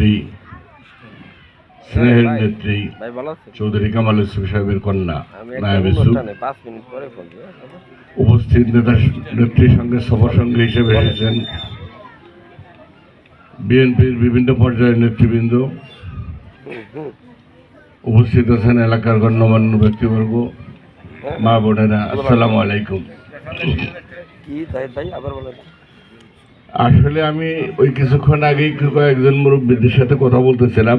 নেত্রী স্নেহের নেত্রী চৌধুরী কামাল ইসলাম সাহেবের কন্যা নায়াব হ্যাঁ? উপস্থিত নেতা নেত্রীর সঙ্গে সফর সঙ্গে হিসেবে এসেছেন। বিএনপির বিভিন্ন পর্যায়ের নেতৃবৃন্দ। উপস্থিত আছেন এলাকার গণ্যমান্য ব্যক্তিবর্গ। মা বোনেরা আসসালামু আলাইকুম। কি তাই তাই? আবার বলেন। আসলে আমি ওই কিছুক্ষণ আগেই কয়েকজন মুরব্বীদের সাথে কথা বলতেছিলাম।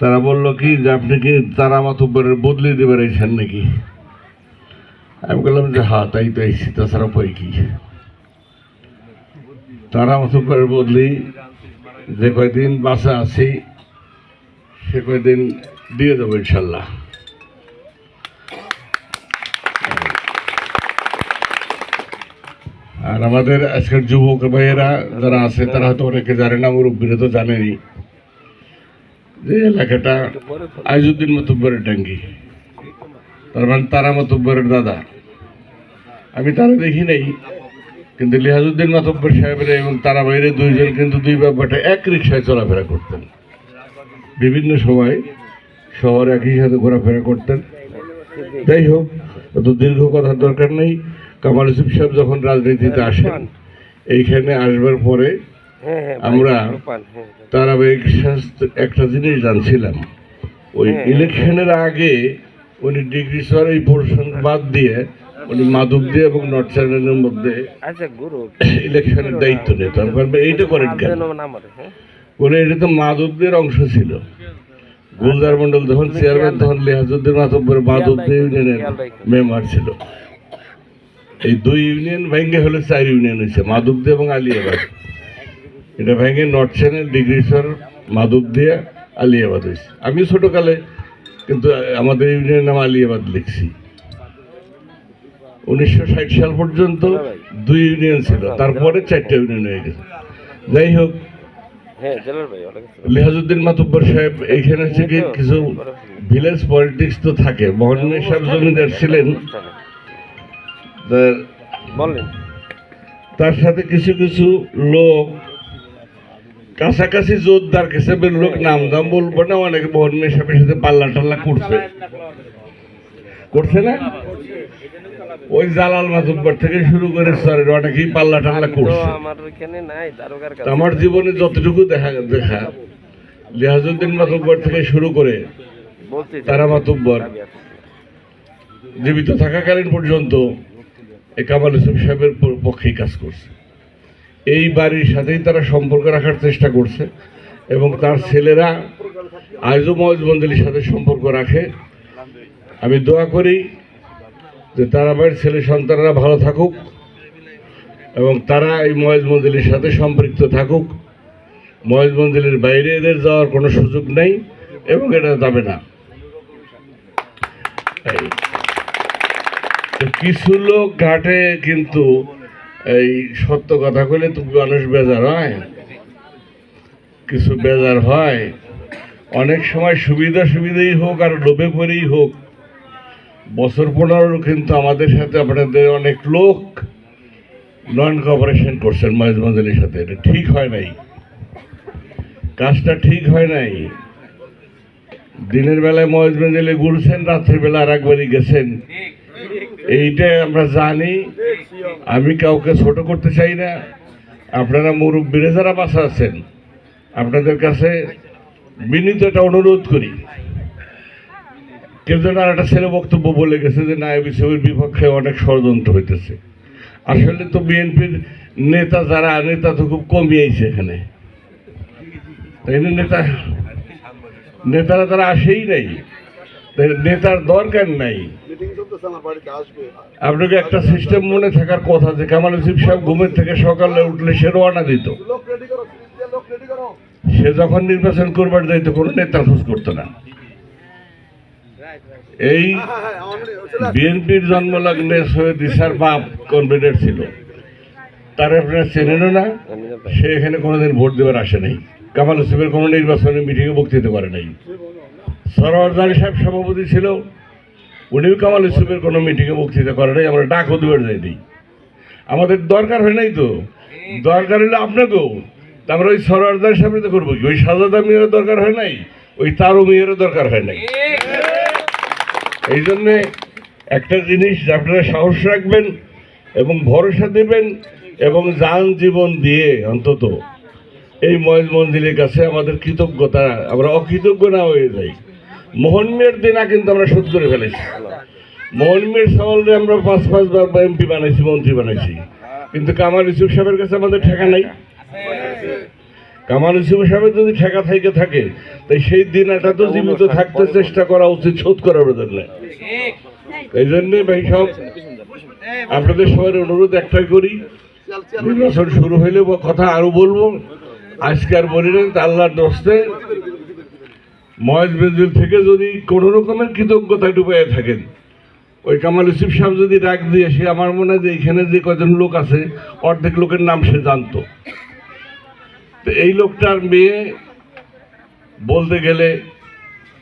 তারা বলল কি যে আপনি কি তারা মাতব্বরের বদলি দেবে রয়েছেন নাকি? আমি বললাম যে হ্যাঁ তাই তো এসছি, তাছাড়া পরে কি? তারা মাতব্বরের বদলি, যে কয়দিন বাসা আছি, সে কয়দিন দিয়ে দেবো ইনশাল্লাহ। আর আমাদের আজকের যুবক ভাইয়েরা যারা আছে, তারা হয়তো অনেকে জানে না, মুরব্বীরা তো জানেনি। যে এলাকাটা আইজুদ্দিন মতব্বরের ডাঙ্গি। তার মানে তারা মতব্বরের দাদা। আমি তারা দেখি নাই, কিন্তু লিহাজুদ্দিন মাতব্বর সাহেবের এবং তারা বাইরে দুইজন কিন্তু দুই ব্যাপারটা এক রিক্সায় চলাফেরা করতেন। বিভিন্ন সময় শহরে একই সাথে ঘোরাফেরা করতেন। যাই হোক অত দীর্ঘ কথার দরকার নেই। কামাল ইউসুফ সাহেব যখন রাজনীতিতে আসেন এইখানে আসবার পরে হ্যাঁ হ্যাঁ আমরা হ্যাঁ একটা জিনিস জানছিলাম। ওই হ্যাঁ। ইলেকশনের আগে উনি ডিগ্রি স্যার এই পোর্শন বাদ দিয়ে উনি দিয়ে এবং নর্থ চ্যানেলের মধ্যে আচ্ছা ইলেকশনের দায়িত্ব কারণ এইটা করেন কেন? হ্যাঁ। বলে এটা তো মাদকদের অংশ ছিল। গুলজার মন্ডল যখন চেয়ারম্যান তখন লিহাজুদ্দিন মাদকদের ইউনিয়নের মেম্বার ছিল। এই দুই ইউনিয়ন ভেঙে হলে চার ইউনিয়ন হয়েছে মাদুকদি এবং আলিয়াবাদ। এটা ভেঙে নর্থ চ্যানেল ডিগ্রিসর মাদুক দিয়ে আলিয়াবাদ হয়েছে। আমি ছোটকালে কিন্তু আমাদের ইউনিয়নের নাম আলিয়াবাদ লিখছি। উনিশশো ষাট সাল পর্যন্ত দুই ইউনিয়ন ছিল তারপরে চারটে ইউনিয়ন হয়ে গেছে। যাই হোক হ্যাঁ লিহাজুদ্দিন মাতুব্বর সাহেব এইখানে হচ্ছে কি কিছু ভিলেজ পলিটিক্স তো থাকে। মোহনমী সাহেব জমিদার ছিলেন। বলেন। তার সাথে কিছু কিছু লোক কাছাকাছি জোরদার হিসেবের লোক নাম দাম বলব না অনেকে মোহনমী সাহেবের সাথে পাল্লা টাল্লা করছে। করছে না? ওই জালাল মাতুব্বর থেকে শুরু করে সরের অনেকেই পাল্লা টাল্লা করছে। আমার জীবনে যতটুকু দেখা দেখা লিহাজুদ্দিন মাতুব্বর থেকে শুরু করে তারা মাতুব্বর জীবিত থাকাকালীন পর্যন্ত কামাল ইসুফ সাহেবের পক্ষেই কাজ করছে। এই বাড়ির সাথেই তারা সম্পর্ক রাখার চেষ্টা করছে এবং তার ছেলেরা আজও মহেশ মন্দিরের সাথে সম্পর্ক রাখে। আমি দোয়া করি যে তারা বাড়ির ছেলে সন্তানরা ভালো থাকুক এবং তারা এই মহেশ মন্দিরের সাথে সম্পৃক্ত থাকুক। মহেশ মন্দিরের বাইরে এদের যাওয়ার কোনো সুযোগ নেই এবং এটা যাবে না। কিছু লোক ঘাটে কিন্তু এই সত্য কথা কইলে তো মানুষ বেজার হয়। কিছু বেজার হয়। অনেক সময় সুবিধা সুবিধাই হোক আর লোভে পরেই হোক, বছর পনেরো কিন্তু আমাদের সাথে আপনাদের অনেক লোক নন কপারেশন করছেন মহেশ মন্দিরের সাথে। এটা ঠিক হয় নাই। কাজটা ঠিক হয় নাই। দিনের বেলায় মহেশ মন্দিরে ঘুরছেন, রাত্রের বেলা আর একবারই গেছেন। এইটা আমরা জানি। আমি কাউকে ছোট করতে চাই না। আপনারা মুরব্বীরা যারা বাসা আছেন, আপনাদের কাছে বিনীত একটা অনুরোধ করি। কেউ যেন আর একটা ছেলে বক্তব্য বলে গেছে যে, নায়ব হিসেবের বিপক্ষে অনেক ষড়যন্ত্র হইতেছে। আসলে তো বিএনপির নেতা যারা, নেতা তো খুব কমিয়েছে এখানে তাই নেতা? নেতারা তারা আসেই নাই। নেতার দরকার নাই। আপনাকে একটা সিস্টেম মনে থাকার কথা যে কামাল ইউসুফ সাহেব ঘুমের থেকে সকালে উঠলে সে রওনা দিত? সে যখন নির্বাচন করবার যাইত কোনো নেতার খোঁজ করতো না। এই বিএনপির জন্মলগ্নে সৈয়দ ইসার বাপ কনভেন্টের ছিল। তার আপনারা চেনেনও না? সে এখানে কোনোদিন ভোট দেওয়ার আসে নাই। কামাল ইউসুফের কোনো নির্বাচনী মিটিংয়ে বক্তৃতা করে নাই। সরোয়ার জানি সাহেব সভাপতি ছিল, উনিও কামাল ইউসুফের কোনো মিটিংয়ে বক্তৃতা করে নাই, আমরা ডাকও দেওয়ার যাইনি আমাদের দরকার হয় নাই তো। দরকার হলে আপনাকেও। তা আমরা ওই সরওয়ারদার সামনে তো করব কি? ওই সাজাদা মেয়েরও দরকার হয় নাই, ওই তারও মেয়েরও দরকার হয় নাই। এই জন্যে একটা জিনিস আপনারা সাহস রাখবেন এবং ভরসা দেবেন এবং যান জীবন দিয়ে অন্তত। এই ময়েজ মন্দিরের কাছে আমাদের কৃতজ্ঞতা, আমরা অকৃতজ্ঞ না হয়ে যাই। মোহন মেয়ের দিনা কিন্তু আমরা শোধ করে ফেলেছি। মোহন মেয়ের সওয়ালে আমরা পাঁচ পাঁচবার এমপি বানাইছি, মন্ত্রী বানাইছি। কিন্তু কামাল ইসুফ সাহেবের কাছে আমাদের ঠেকা নাই। কামাল ইসুফ সাহেবের যদি ঠেকা থেকে থাকে, তাই সেই দিন দিনাটা তো জীবিত থাকতে চেষ্টা করা উচিত শোধ করার জন্য। এই জন্যে ভাই সব, আপনাদের সবার অনুরোধ একটাই করি, নির্বাচন শুরু হইলে কথা আরও বলব, আজকে আর বলি না আল্লাহর দোস্তে মহেশ বেঞ্জুল থেকে যদি কোনো রকমের কৃতজ্ঞতা একটু পেয়ে থাকেন ওই কামাল ইসিফ সাহেব যদি ডাক দিয়ে সে আমার মনে হয় যে এখানে যে কজন লোক আছে অর্ধেক লোকের নাম সে জানতো। তো এই লোকটার মেয়ে বলতে গেলে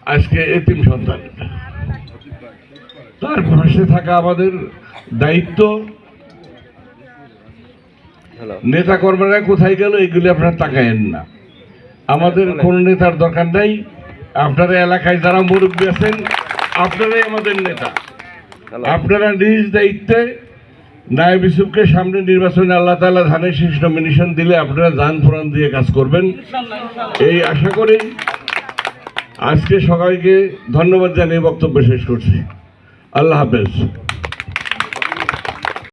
আজকে এতিম সন্তান। তার পাশে থাকা আমাদের দায়িত্ব। নেতা কর্মীরা কোথায় গেল এগুলি আপনারা তাকায়েন না। আমাদের কোনো নেতার দরকার নাই। আপনারা এলাকায় যারা মুরব্বী আছেন আপনারাই আমাদের নেতা। আপনারা নিজ দায়িত্বে নায়ব ইসুফকে সামনে নির্বাচনে আল্লাহ তালা ধানের শীর্ষ নমিনেশন দিলে আপনারা দান ফোরান দিয়ে কাজ করবেন। এই আশা করি আজকে সবাইকে ধন্যবাদ জানিয়ে বক্তব্য শেষ করছি। আল্লাহ হাফেজ।